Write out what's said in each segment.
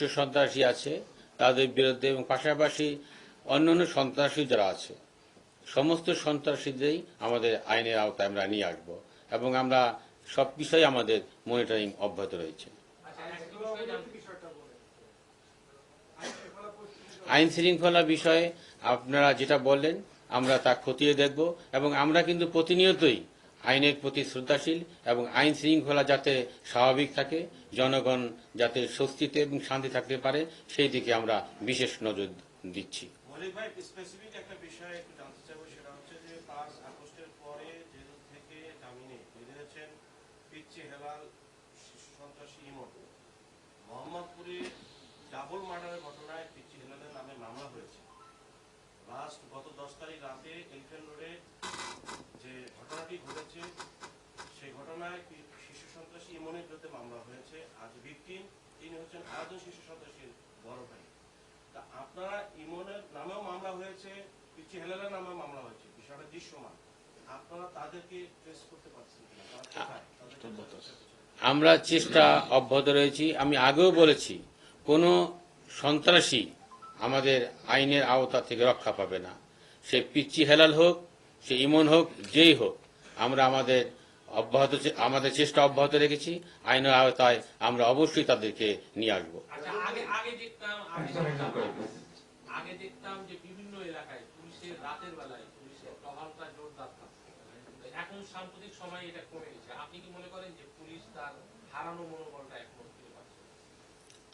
শীর্ষ সন্ত্রাসী আছে তাদের বিরুদ্ধে এবং পাশাপাশি অন্যান্য সন্ত্রাসী যারা আছে, সমস্ত সন্ত্রাসীদেরই আমাদের আইনের আওতায় আমরা নিয়ে আসব এবং আমরা সব বিষয়ে আমাদের মনিটরিং অব্যাহত রয়েছে। আইন শৃঙ্খলা বিষয়ে আপনারা যেটা বললেন, আমরা তা খতিয়ে দেখব এবং আমরা কিন্তু প্রতিনিয়তই আইনের প্রতি শ্রদ্ধাশীল এবং আইন শৃঙ্খলা যাতে স্বাভাবিক থাকে, জনগণ যাতে স্বস্তিতে এবং শান্তি থাকতে পারে, সেই দিকে আমরা বিশেষ নজর দিচ্ছি। পাঁচ ঘটনায় পিচ্ছি হেলালের নামে মামলা হয়েছে। গত দশ তারিখ রাতে এলিফেন্ট রোডে যে ঘটনাটি ঘটেছে সেই ঘটনায় শিশু সন্ত্রাসী ইমনের বিরুদ্ধে মামলা হয়েছে? আজ ভিকটিম তিনি হচ্ছেন আরেকজন শিশু সন্ত্রাসীর বড় ভাই। তা আপনারা ইমনের নামেও মামলা হয়েছে পিচি হেলালের নামেও মামলা হয়েছে বিষয়টা দৃশ্যমান। আপনারা তাদেরকে ট্রেস করতে পারছেন? আমরা চেষ্টা অব্যাহত রয়েছি। আমি আগেও বলেছি কোনো সন্ত্রাসী আমাদের আইনের আওতা থেকে রক্ষা পাবে না। সে পিচ্চি হেলাল হোক সে ইমন হোক যেই হোক আমরা আমাদের অব্যাহত আমাদের চেষ্টা অব্যাহত রেখেছি। আইনের আওতায় আমরা অবশ্যই তাদেরকে নিয়ে আসব। আচ্ছা আগে আগে দেখতাম আগে দেখতাম আগে দেখতাম যে বিভিন্ন এলাকায় পুলিশের রাতের বেলায় পুলিশের টহলটা জোরদার এখন সাম্প্রতিক সময়ে এটা কমে গেছে। আপনি কি মনে করেন যে পুলিশ তার হারানো মনোবলটা এখন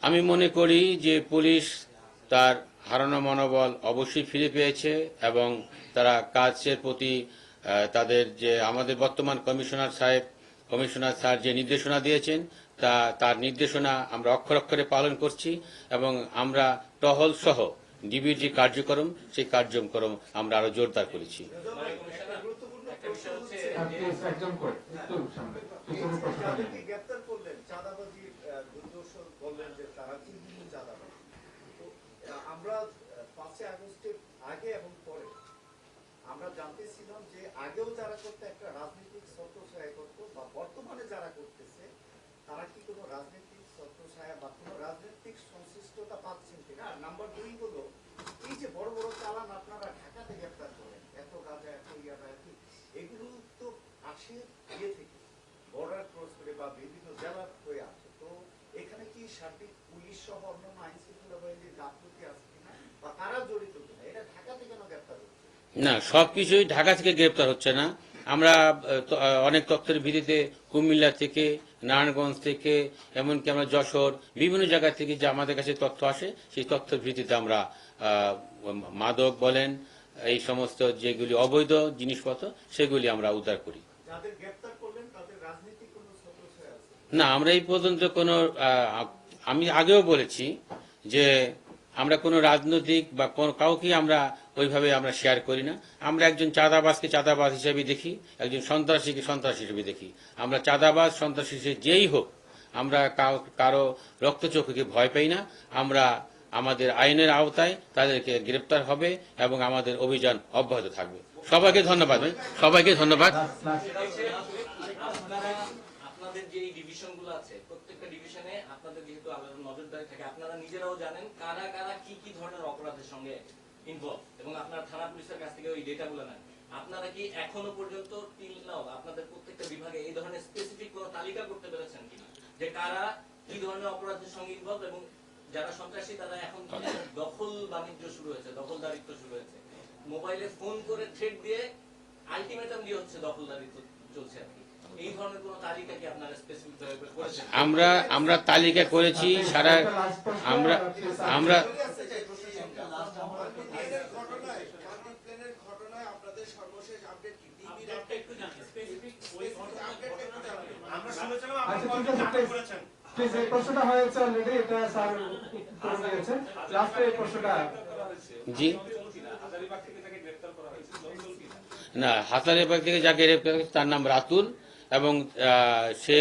আমি মনে করি যে পুলিশ তার হারানো মনোবল অবশ্যই ফিরে পেয়েছে এবং তারা কাজের প্রতি তাদের যে আমাদের বর্তমান কমিশনার সাহেব কমিশনার স্যার যে নির্দেশনা দিয়েছেন তা তার নির্দেশনা আমরা অক্ষর অক্ষরে পালন করছি এবং আমরা টহল সহ ডিবির যে কার্যক্রম সেই কার্যক্রম আমরা আরও জোরদার করেছি। একটা বিষয় হচ্ছে প্লিজ একজন আমরা পাঁচই আগস্টের আগে এবং পরে আমরা জানতেছিলাম যে আগেও যারা করতে একটা রাজনৈতিক ছত্রছায়া করতো বা বর্তমানে যারা করতেছে, তারা কি কোনো রাজনৈতিক ছত্রছায়া বা কোনো রাজনৈতিক সংশ্লিষ্টতা পাচ্ছেন কিনা? আর নাম্বার দুই হলো, এই যে বড় বড় চালান আপনারা ঢাকাতে গ্রেপ্তার করেন, এত গাঁজা, এত ইয়াবা এত এগুলো তো আসে ইয়ে থেকে বর্ডার ক্রস করে বা বিভিন্ন জেলা হয়ে আসে। তো এখানে কি সার্বিক পুলিশ সহ অন্যান্য আইন শৃঙ্খলা বাহিনীর গাফলতি আছে কিনা বা তারা জড়িত কিনা এটা ঢাকাতে কেন গ্রেপ্তার হচ্ছে না সবকিছুই ঢাকা থেকে গ্রেপ্তার হচ্ছে না। আমরা অনেক তথ্যের ভিত্তিতে কুমিল্লা থেকে নারায়ণগঞ্জ থেকে এমনকি আমরা যশোর বিভিন্ন জায়গা থেকে যে আমাদের কাছে তথ্য আসে সেই তথ্যের ভিত্তিতে আমরা মাদক বলেন এই সমস্ত যেগুলি অবৈধ জিনিসপত্র সেগুলি আমরা উদ্ধার করি। না আমরা এই পর্যন্ত কোনো আমি আগেও বলেছি যে আমরা কোনো রাজনৈতিক বা কোন কাউকে আমরা ওইভাবে আমরা শেয়ার করি না। আমরা একজন চাঁদাবাজকে চাঁদাবাজ হিসেবে দেখি, একজন সন্ত্রাসীকে সন্ত্রাসী হিসেবে দেখি। আমরা চাঁদাবাজ, সন্ত্রাসী হিসেবে যেই হোক, আমরা কারও রক্তচক্ষুকে ভয় পাই না। আমরা আমাদের আইনের আওতায় তাদেরকে গ্রেপ্তার হবে এবং আমাদের অভিযান অব্যাহত থাকবে। সবাইকে ধন্যবাদ। সবাইকে ধন্যবাদ। আপনাদের যেহেতু আলাদা নজরদারি থাকে, আপনারা নিজেরাও জানেন কারা কারা কি কি ধরনের অপরাধের সঙ্গে ইনভলভ এবং আপনারা থানা পুলিশের কাছ থেকে ওই ডেটাগুলো নেন আপনারা কি এখনও পর্যন্ত নাও আপনাদের প্রত্যেকটা বিভাগে এই ধরনের স্পেসিফিক কোনো তালিকা করতে পেরেছেন কিনা যে কারা কি ধরনের অপরাধের সঙ্গে ইনভলভ এবং যারা সন্ত্রাসী তারা এখন দখল বাণিজ্য শুরু হয়েছে দখলদারিত্ব শুরু হয়েছে মোবাইলে ফোন করে থ্রেট দিয়ে আলটিমেটাম দিয়ে হচ্ছে দখলদারিত্ব চলছে আর কি এই ধরনের কোনো তালিকা কি আপনারা স্পেসিফিক ভাবে করেছেন আমরা আমরা তালিকা করেছি সারা আমরা আমরা প্লিজ এই প্রশ্নটা হয়েছে অলরেডি এটা স্যার করে দিয়েছেন লাস্টে এই প্রশ্নটা জি। না হাতারেবাগ থেকে যাকে গ্রেপ্তার তার নাম রাতুল এবং সে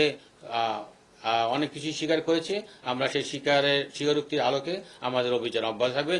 অনেক কিছু স্বীকার করেছে। আমরা সেই স্বীকারের স্বীকারোক্তির আলোকে আমাদের অভিযান অব্যাহত থাকবে।